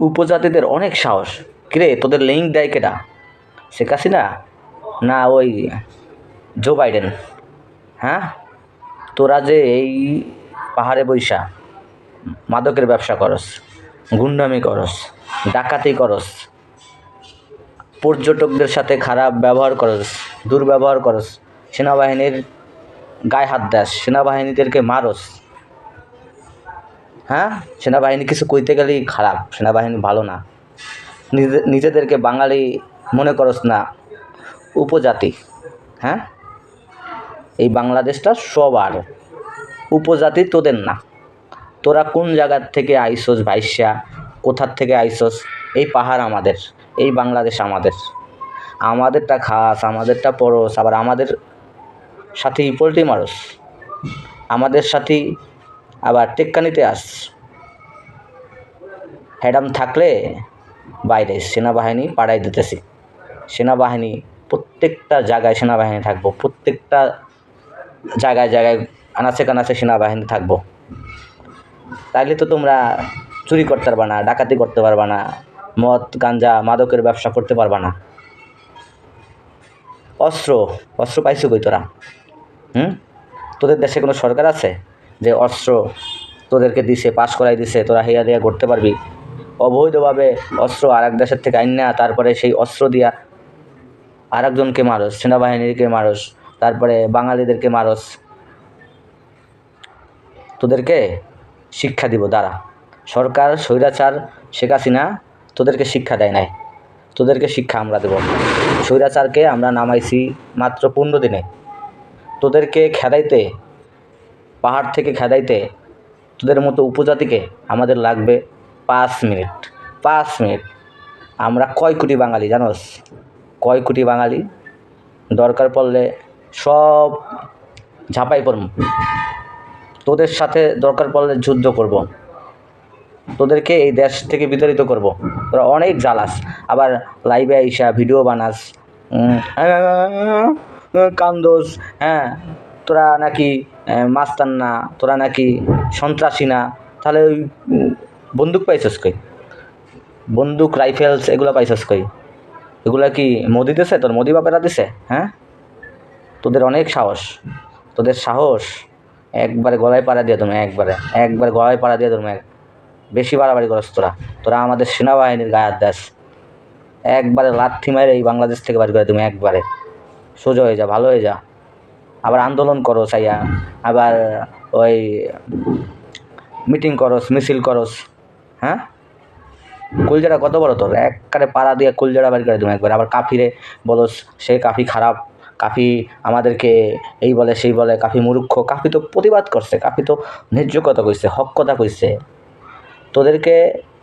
উপজাতিদের অনেক সাহস। কিরে তোদের লিঙ্ক দেয় কেটা শেখ হাসিনা? না, ওই জো বাইডেন হ্যাঁ? তোরা যে এই পাহাড়ে বৈশা, মাদকের ব্যবসা করস, গুন্ডামি করস, ডাকাতি করস, পর্যটকদের সাথে খারাপ ব্যবহার করস, দুর্ব্যবহার করস, সেনাবাহিনীর গায়ে হাত দাস, সেনাবাহিনীদেরকে মারস হ্যাঁ? সেনাবাহিনী কিছু কইতে গেলেই খারাপ, সেনাবাহিনী ভালো না। নিজে নিজেদেরকে বাঙালি মনে করস না, উপজাতি হ্যাঁ? এই বাংলাদেশটা সবার, উপজাতি তোদের না। তোরা কোন জায়গার থেকে আইসোস ভাইসা? কোথার থেকে আইসোস? এই পাহাড় আমাদের, এই বাংলাদেশ আমাদের। আমাদেরটা খাস, আমাদেরটা পরস আবার আমাদের সাথে পোল্ট্রি মারস। আমাদের সাথেই আবার টেক্কানিতে আস। হ্যাডাম থাকলে বাইরে সেনাবাহিনী পাড়াই দিতেছি। সেনাবাহিনী প্রত্যেকটা জায়গায় সেনাবাহিনী থাকব। প্রত্যেকটা জায়গায় জায়গায় আনাচে কানাচে সেনাবাহিনী থাকব। তাইলে তো তোমরা চুরি করতে পারবা না, ডাকাতি করতে পারবা না, মদ, গাঞ্জা, মাদকের ব্যবসা করতে পারবা না। অস্ত্র অস্ত্র পাইছো কই তোরা? হুম? তোদের দেশে কোনো সরকার আছে? যে অস্ত্র তোদেরকে দিছে পাস করাই দিছে, তোরা হেয়া দেয়া করতে পারবি। অবৈধভাবে অস্ত্র আর এক দেশের থেকে আইন না তারপরে সেই অস্ত্র দিয়া আর একজনকে মারস, সেনাবাহিনীকে মারস, তারপরে বাঙালিদেরকে মারস। তোদেরকে শিক্ষা দিব দ্বারা সরকার স্বৈরাচার শেখ হাসিনা তোদেরকে শিক্ষা দেয় নাই। তোদেরকে শিক্ষা আমরা দেব। স্বৈরাচারকে আমরা নামাইছি মাত্র পনেরো দিনে। তোদেরকে খেদাইতে পাহাড় থেকে খেদাইতে তোদের মতো উপজাতিকে আমাদের লাগবে পাঁচ মিনিট পাঁচ মিনিট। আমরা কয় কোটি বাঙালি জানোস? কয় কোটি বাঙালি? দরকার পড়লে সব ঝাঁপাই পড়ব। তোদের সাথে দরকার পড়লে যুদ্ধ করব। তোদেরকে এই দেশ থেকে বিতাড়িত করব। তোরা অনেক জ্বালাস। আবার লাইভে আইসা ভিডিও বানাস। কান্দোস। হ্যাঁ তোরা নাকি মাস্তান না, তোরা নাকি সন্ত্রাসী না? তাহলে ওই, বন্দুক পাইছস কই? বন্দুক, রাইফেলস এগুলো পাইছস কই? এগুলা কি মোদি দিছে? তোর মোদি বাপেরা দিছে? হ্যাঁ? তোদের অনেক সাহস। তোদের সাহস। একবারে গলায় পাড়া দিয়ে তুমি একবারে। একবারে গলায় পাড়া দিয়ে তুমি এক। বেশি বাড়াবাড়ি করস তোরা। তোরা আমাদের সেনাবাহিনীর গায়ে হাত দাস। একবারে লাথি মারে এই বাংলাদেশ থেকে বাড়ি করে তুমি একবারে। সোজা হয়ে যা, ভালো হয়ে যা। আবার আন্দোলন করো আইয়া আবার ওই মিটিং করস, মিছিল করস হ্যাঁ? কুলজাটা কত বড় তোর? একবারে পাড়া দিয়ে কুলজাটা বাড়ি করে তুমি একবার। আবার কাফিরে বলস, সে কাফি খারাপ, কাফি আমাদেরকে এই বলে, সেই বলে, কাফি মূর্খ। কাফি তো প্রতিবাদ করছে, কাফি তো ন্যায্য কথা কইছে, হক কথা কইছে। তোদেরকে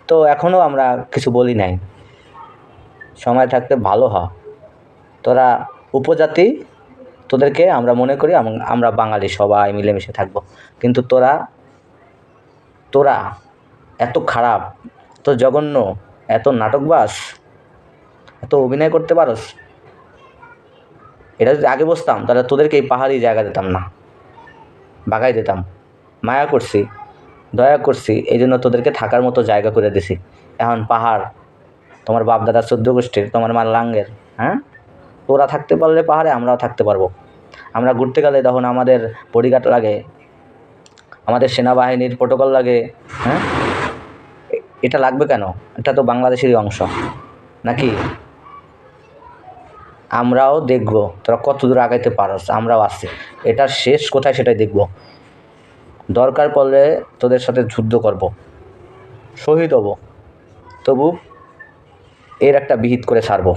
তো এখনও আমরা কিছু বলি নাই। সময় থাকতে ভালো হ তোরা উপজাতি তোদেরকে আমরা মনে করি আমরা বাঙালি, সবাই মিলেমিশে থাকব। কিন্তু তোরা তোরা এত খারাপ, এত জঘন্য, এত নাটকবাস এত অভিনয় করতে পারস, এটা যদি আগে বসতাম, তাহলে তোদেরকে এই পাহাড়ি জায়গা দিতাম না। বাগাই দিতাম। মায়া করছি, দয়া করছি, এই জন্য তোদেরকে থাকার মতো জায়গা করে দিছি। এখন পাহাড়, তোমার বাপ দাদার চোদ্দ গোষ্ঠীর, তোমার মার লাঙ্গের হ্যাঁ? তোরা থাকতে পারলে পাহাড়ে, আমরাও থাকতে পারব। আমরা ঘুরতে গেলে তখন আমাদের বডিগার্ড লাগে, আমাদের সেনাবাহিনীর প্রোটোকল লাগে হ্যাঁ? এটা লাগবে কেন? এটা তো বাংলাদেশেরই অংশ, নাকি? আমরাও দেখব, তোরা কত দূর আগাইতে পারস, আমরাও আসছি এটার শেষ কোথায় সেটাই দেখব। দরকার পড়লে তোদের সাথে যুদ্ধ করব, শহীদ হব, তবু এর একটা বিহিত করে ছাড়বো।